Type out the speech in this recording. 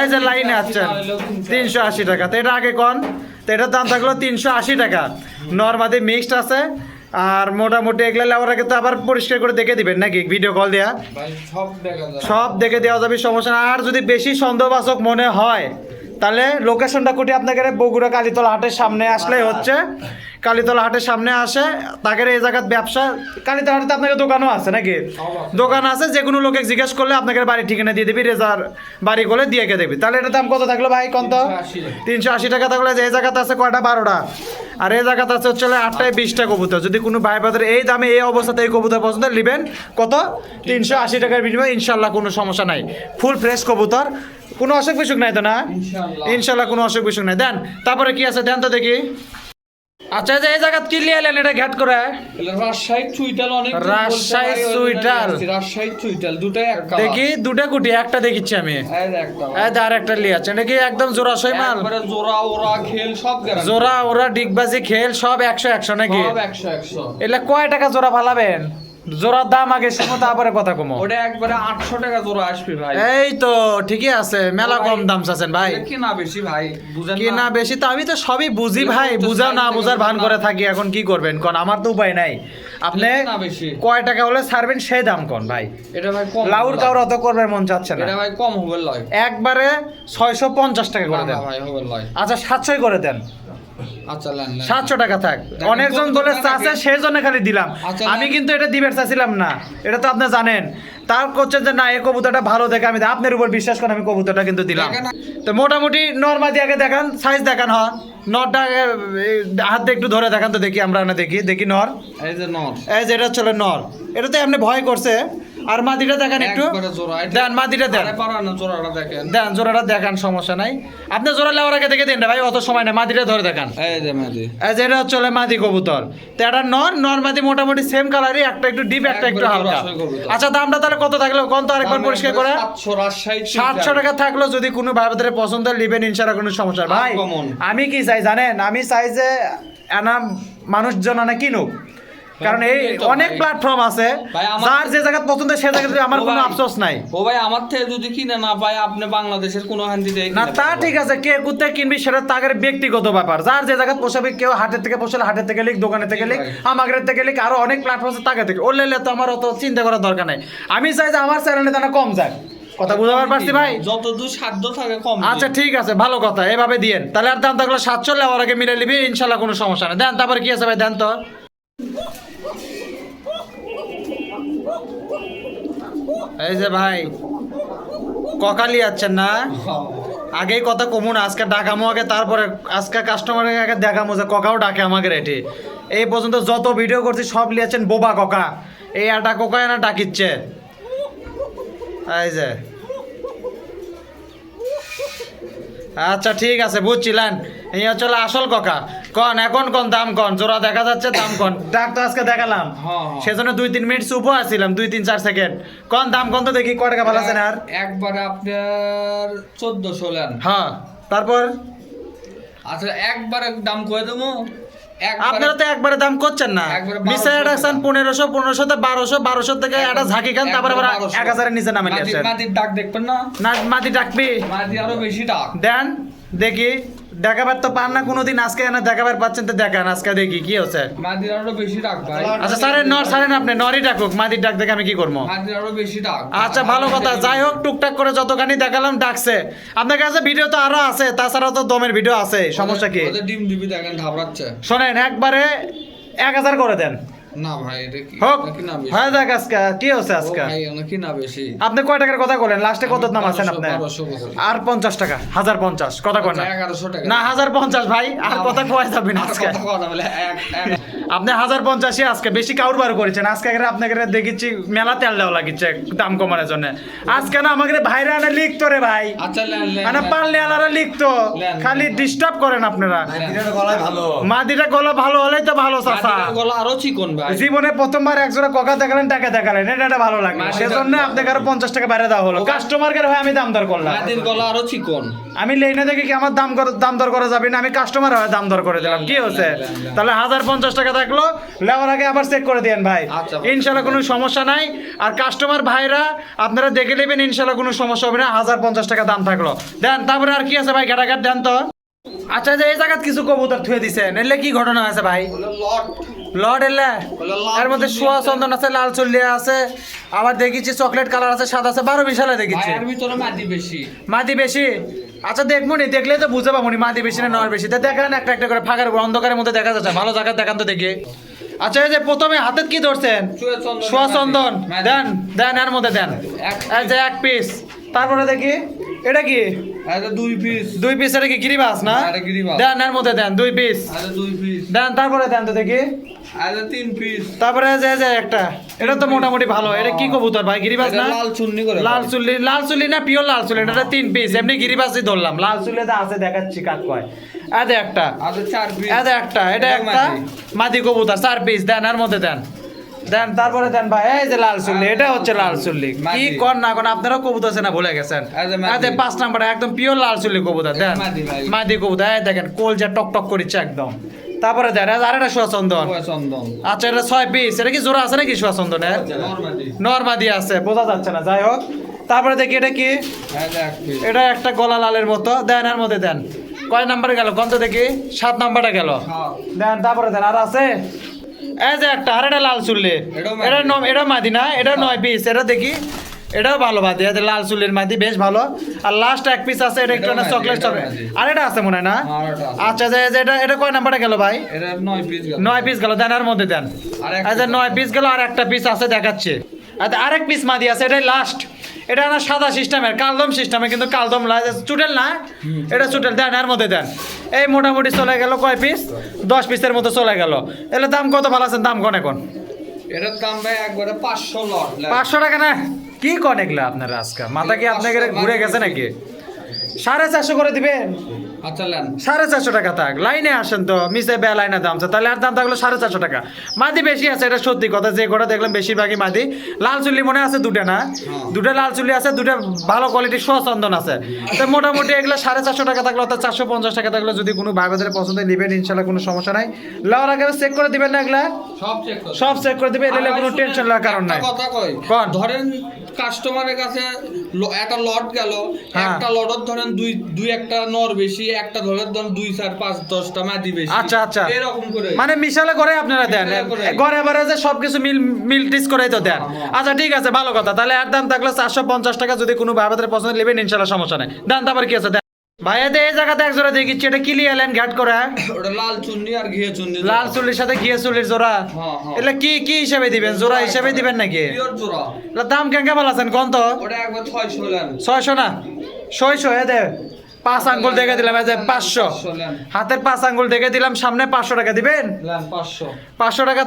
এই যে লাইনে আছেন তিনশো আশি টাকা। তো এটা আগে কন? তো এটার দাম থাকল তিনশো আশি টাকা। নর্মাদি মিক্সড আছে আর মোটামুটি এগুলো লেবার তো আবার পরিষ্কার করে দেখে দিবেন নাকি ভিডিও কল দেয়া? সব দেখা যায় সব দেখে দেওয়া যাবে সমস্যা আর যদি বেশি সন্দেহবাচক মনে হয় তাহলে লোকেশনটা কুটি আপনাকে বগুড়া কালীতলা হাটের সামনে আসলে হচ্ছে। কালীতলা হাটের সামনে আসে তাকে এই জায়গার ব্যবসা কালীতলা হাটে আপনাকে দোকানও আছে নাকি? দোকান আছে যে কোনো লোকে জিজ্ঞেস করলে আপনাকে বাড়ির ঠিকানা দিয়ে দিবি রেজার বাড়ি করে দিয়ে কে দেবি। তাহলে এটার দাম কত থাকল ভাই কত তিনশো আশি টাকা। থাকলে যে এই জায়গাতে আছে কয়টা? বারোটা। আর এই জায়গাতে আছে হচ্ছে আটটায় বিশটা কবুতর। যদি কোনো ভাই বাদের এই দামে এই অবস্থাতে এই কবুতর পছন্দ নেবেন কত? তিনশো আশি টাকার বিনিময়ে ইনশাল্লাহ কোনো সমস্যা নাই। ফুল ফ্রেশ কবুতর। কোনো অসুখ বিসুখ নাই তো না? ইনশাল্লাহ কোনো অসুখ বিসুখ নাই। দেন তারপরে কি আছে? দেন তো দেখি। আচ্ছা এই যে এই জায়গা কি লিয়ে এলেন এটা ঘ্যাট করে। রাজশাহী চুইটাল অনেক রাজশাহী চুইটাল। রাজশাহী চুইটাল দেখি দুটা কুটি একটা দেখিচ্ছি আমি। এই আর একটা লিয়ে আছে এটা কি একদম সই মাল? জোড়া ওরা খেল সব জোড়া ওরা ডিগবাজি খেল সব একশো একশো নাকি? সব একশো একশো। এলে কয় টাকা জোড়া ফালাবেন জোড়ার দাম আগে শুনো তারপরে কথা কমো। ওটা একবারে আটশো টাকা জোড়া আসবে ভাই। এই তো ঠিকই আছে মেলা কম দাম চাচ্ছেন ভাই। এটা কি না বেশি ভাই বুঝেন কি না। বেশি তো আমি তো সবই বুঝি ভাই বুঝাও না বুঝার ভান করে থাকি এখন কি করবেন? কোন আমার তো উপায় নাই। আপনি। কয় টাকা হলে ছাড়বেন সেই দাম কোন ভাই? এটা ভাই কম লাউর কাউর অত করবে মন চাচ্ছে না। এটা ভাই কম হবে লয়। একবারে ছয়শো পঞ্চাশ টাকা করে দেন। ভাই হবে লয়। আচ্ছা সাতশোই করে দেন। সাতশো টাকা থাক। অনেকজন বলে সেই জন্য খালি দিলাম। আচ্ছা, আমি কিন্তু এটা দিবের চাচ্ছিলাম না। এটা তো আপনি জানেন। তার করছেন যে না এই কবুতরটা ভালো দেখে আমি আপনার উপর বিশ্বাস করে আমি কবুতরটা কিন্তু দিলাম। তো মোটামুটি নর্মাদি আগে দেখান সাইজ দেখান হ নরটা হাত একটু ধরে দেখান তো দেখি আমরা না দেখি। দেখি নর এই যে নর এই যে এটা চলে নর এটা তো এমনি ভয় করছে। আর মাদিটা দেখান একটু। দেন মাদিটা দেন। জোড়াটা দেখেন। দেন জোড়াটা দেখান সমস্যা নাই। আপনি জোড়া লেওয়ার আগে দেখে দিন ভাই অত সময় নেই মাদিটা ধরে দেখান। এই যে মেদি এই যে হচ্ছে মাদি কবুতর। তো এটা নর নর মাদি মোটামুটি সেম কালারই একটা একটু ডিপ একটা একটু হালকা। আচ্ছা দামটা তাহলে কত থাকল? কোন তো আরেকবার পরিষ্কার করে। সাতশো টাকা থাকল যদি কোনো ভাই বোনের পছন্দ লিবেন ইনশাল্লাহ কোনো সমস্যা। ভাই আমি কি চাই জানেন? আমি চাই যে এনা মানুষজন না কিনুক। কারণ এই অনেক প্ল্যাটফর্ম আছে। যার যে জায়গা পছন্দ সে জায়গাতে আমার কোনো আফসোস নাই। ও ভাই আমার থেকে যদি কিনে না পায় আপনি বাংলাদেশের কোনো না তা ঠিক আছে কে কোথায় কিনবি সেটা তাদের ব্যক্তিগত ব্যাপার। যার যে জায়গা পোষাবে কেউ হাটের থেকে পোষালে হাটের থেকে লিখ দোকানের থেকে লিখ ভাই। আমাদের থেকে লিখ আরও অনেক প্ল্যাটফর্ম আছে তাকে থেকে। ওর লেলে তো আমার অত চিন্তা করার দরকার নাই। আমি চাই যে আমার চ্যানেলে দানা কম যাক কথা বুঝাবার পারছি ভাই যত দূর সাধ্য থাকে কম আচ্ছা ঠিক আছে ভালো কথা এভাবে দিয়েন। তাহলে আর দাম থাকল সাতশো আগে মিলে নিবি ইনশাল্লাহ কোনো সমস্যা নেই। দেন তারপরে কি আছে ভাই? দেন তো। এই যে ভাই, ককালি আছেন না? আগেই কথা কমুন আজকে ডাকামো আগে, তারপরে আজকে কাস্টমারের আগে দেখামো যে ককাও ডাকে আমাকে রেটে। এই পর্যন্ত যত ভিডিও করছি, সব লিয়াচ্ছেন বোবা ককা। এই আটা কোকায় না ডাকিচ্ছে। এই যে। আচ্ছা ঠিক আছে বুঝছিলেন এই হলো আসল ককা কন এখন কন দাম কন জোড়া দেখা যাচ্ছে দাম কন। ডাক তো আজকে দেখালাম। সেজন্য দুই তিন মিনিট চুপও আসছিলাম দুই তিন চার সেকেন্ড কন দাম কন তো দেখি কয় টাকা ভালো আছেন আর? একবার আপনার চোদ্দশো হ্যাঁ তারপর? আচ্ছা একবার দাম কয়ে দেবো। আপনারা তো একবারে দাম করছেন না। 1200 রাখছেন পনেরোশো পনেরোশো থেকে বারোশো বারোশো থেকে একটা ঝাঁকি খান তারপরে আবার এক হাজারের নিচে নামে মাটির ডাক দেখবেন না? না মাটি ডাকবি মাটি আরও বেশি ডাক। দেন দেখি। দেখাবার তো পান না কোনোদিন আজকে না দেখাবার পাচ্ছেন তো দেখান আজকে দেখি কি হচ্ছে? মাটির আরও বেশি ডাক ভাই। আচ্ছা স্যারের নর স্যারেন আপনি নরই ডাকুক মাটির ডাক দেখে আমি কি করব? মাটির আরও বেশি ডাক। আচ্ছা ভালো কথা যাই হোক টুকটাক করে যতখানি দেখালাম ডাকছে। আপনার কাছে ভিডিও তো আরও আছে তাছাড়া তো দমের ভিডিও আছে সমস্যা কি? ওদের ডিম ডিবি দেখেন ঘাবড়াচ্ছে। শোনেন একবারে এক হাজার করে দেন। না ভাই এটা কি হোক এটা কি না বেশি? হয়ে যাক আজকে কি হচ্ছে আজকে? কি না বেশি? আপনি কয় টাকার কথা বলেন? লাস্টে কত দাম আছেন আপনি? আর পঞ্চাশ টাকা হাজার পঞ্চাশ কথা কয় না। টাকা। না হাজার পঞ্চাশ ভাই আর কথা কোয়া যাবে না আজকে। আপনি হাজার বেশি কাউর বার করেছেন। আজকে আপনাকে দেখেছি মেলা তেল দেওয়া লাগিচ্ছে দাম কমানোর জন্য। আজকে না আমাকে ভাইরা আনে লিখতো রে ভাই। আচ্ছা মানে। পারলে আলারা লিখতো। খালি ডিস্টার্ব করেন আপনারা। মাদিটা গলা ভালো হলেই তো ভালো চাষা গলা আরও চিকন ভাই। জীবনে প্রথমবার একজোড়া ককা দেখালেন টাকা দেখালেন। এটা একটা ভালো লাগে। সেজন্য আপনাকে আরও পঞ্চাশ টাকা বাইরে দেওয়া হলো। কাস্টমারকে হয় আমি দাম দর করলাম। গলা আরও চিকন। আমি লেনে দেখে কি আমার দাম দাম দর করা যাবে না আমি কাস্টমার হয় দাম দর করে দিলাম। কি হচ্ছে তাহলে হাজার পঞ্চাশ টাকা থাকল। লেওয়ার আগে আবার চেক করে দিয়েন ভাই। আচ্ছা। ইনশাল্লাহ কোনো সমস্যা নাই। আর কাস্টমার ভাইরা আপনারা দেখে নেবেন ইনশাল্লাহ কোনো সমস্যা হবে না। হাজার পঞ্চাশ টাকা দাম থাকল। দেন তারপরে আর কি আছে ভাই? ঘাটাঘাট দেন তো। আচ্ছা যে এই জায়গাত কিছু কবুতর থুয়ে দিছেন এলে কি ঘটনা আছে ভাই? লট। লর্ড এলে? এর মধ্যে সোয়া চন্দন আছে লাল চল্লিয়া আছে আবার দেখেছি চকলেট কালার আছে সাদা আছে বারো বিশালে দেখেছি। মাটি বেশি। মাটি বেশি? আচ্ছা দেখব নি দেখলে তো বুঝতে পারব মাটি বেশি না নয় বেশি। তা দেখেন একটা একটা করে ফাঁকার অন্ধকারের মধ্যে দেখা যাচ্ছে। ভালো জায়গা দেখান তো দেখি। আচ্ছা এই যে প্রথমে হাতে কি ধরছেন? সোয়া চন্দন দেন দেন এর মধ্যে দেন। এক এই যে এক পিস তারপরে দেখি। এটা কি? এটা দুই পিস দুই পিস এটা কি গিরিবাস না? এটা গিরিবাস। দেন এর মধ্যে দেন দুই পিস এটা দুই পিস দেন তারপরে দেন তো দেখি। এটা তিন পিস তারপরে যে যে একটা। এটা তো মোটামুটি ভালো। এটা কি কবুতর ভাই গিরিবাস না? লাল চুন্নি করে লাল চুল্লি লাল চুল্লি না পিওর লাল চুল্লি এটা তিন পিস এমনি গিরিবাসই ধরলাম। লাল চুল্লিতে আছে দেখাচ্ছি কাক কয়। এতে একটা। আর চার পিস একটা। এটা একটা মাটি। মাদি কবুতর চার পিস দেন এর মধ্যে দেন। দেন তারপরে দেন ভাই এই যে লাল চুল্লি এটা হচ্ছে লাল চুল্লি। কি কর না কোন আপনারাও কবুতর আছে না ভুলে গেছেন। এতে পাঁচ নাম্বার একদম পিওর লাল চুল্লি কবুতর দেন। মাদি কবুতর এই দেখেন কোল যা টক টক করিচ্ছে একদম। তারপরে দেন এই যে আরেকটা চন্দন আচ্ছা এটা ছয় পিস এটা কি জোড়া আছে নাকি সুচন্দনের নরমালি নর্মাদি আছে বোঝা যাচ্ছে না যাই হোক। তারপরে দেখি এটা কি? এটা পিস এটা একটা গলা লালের মতো। দেন এর মধ্যে দেন। কয় নাম্বারে গেল কোন দেখি? সাত নাম্বারটা গেল। হ্যাঁ দেন তারপরে দেন আর আছে? এই যে একটা আর এটা লাল মাদি। এটা এটা মাদি না? এটা নয় পিস এটা দেখি। এটাও ভালো মাদি এটা লাল চুল্লির মাদি বেশ ভালো। আর লাস্ট এক পিস আছে এটা একটু না চকলেট চকলেট আর এটা আছে মনে হয় না? আছে। আচ্ছা যে যে এটা এটা কয় নাম্বারটা গেল ভাই? এটা নয় পিস গেল। নয় পিস গেল দেন আর মধ্যে দেন। আচ্ছা নয় পিস গেল আর একটা পিস আছে দেখাচ্ছে। আচ্ছা আরেক পিস মাদি আছে এটাই লাস্ট এটা না সাদা সিস্টেমের কালদম সিস্টেমে কিন্তু কালদম চুটেল না? এটা চুটেল দেন এর মধ্যে দেন। এই মোটামুটি চলে গেল কয় পিস দশ পিসের মতো চলে গেল। এলে দাম কত ভালো আছে? দাম কোন এখন? এটার দাম ভাই একবারে পাঁচশো লট। পাঁচশো টাকা না? কি কন এগুলো আপনার আজকে? মাথা কি আপনাকে ঘুরে গেছে নাকি? সাড়ে চারশো করে দিবেন? সাড়ে চারশো টাকা থাক। লাইনে আসেন তো মিসে বে লাইনে দাম তাহলে আর দাম থাকল সাড়ে চারশো টাকা। মাদি বেশি আছে এটা সত্যি কথা। যে গোটা দেখলাম বেশিরভাগই মাদি। লাল চুল্লি মনে আছে দুটো না? দুটো লাল চুল্লি আছে দুটো ভালো কোয়ালিটির সচন্দন আছে। তো মোটামুটি এগুলো সাড়ে চারশো টাকা থাকল অর্থাৎ চারশো পঞ্চাশ টাকা থাকল। যদি কোনো ভাই বাজারে পছন্দ নেবেন ইনশাল্লাহ কোনো সমস্যা নাই। লওয়ার আগে চেক করে দিবেন না এগুলা? সব চেক করো দিবে এলে কোনো টেনশন লাগার কারণ নাই। কথা কই কোন? ধরেন কাস্টমারের কাছে একটা লট গেল হ্যাঁ। একটা লটত ধরেন দুই দুই একটা নর বেশি একটা দুই চার পাঁচ দশটা মাদি বেশি। আচ্ছা আচ্ছা। এরকম করে। মানে মিশালে করে আপনারা দেন। সবকিছু মিল মিল টিস করেই তো দেন। হ্যাঁ। আচ্ছা ঠিক আছে ভালো কথা। তাহলে দাম থাকলে চারশো পঞ্চাশ টাকা যদি কোনো পছন্দ নেবেন ইনশাল্লাহ সমস্যা নেই। দাম তারপর কি আছে? ভাইয়াতে এই জায়গাতে এক জোড়া দেখিচ্ছি এটা কিলি এলেন ঘাট করে? ওটা লাল চুন্নি আর ঘিয়ে চুন্নি লাল চুল্লির সাথে ঘিয়ে চুল্লির জোড়া? হ্যাঁ, হ্যাঁ। কি কি হিসাবে দিবেন? জোড়া হিসাবে দিবেন নাকি? জোড়া। দাম কেন কেমন আছেন কোন তো? ওটা একবার ছয়শো ছয়শো না? ছয়শো এ দে। পাঁচ আঙ্গুল দেখে দিলাম পাঁচশো। পাঁচশো হাতের পাঁচ আঙ্গুল দেখে দিলাম সামনে পাঁচশো টাকা দিবেন? পাঁচশো। পাঁচশো টাকা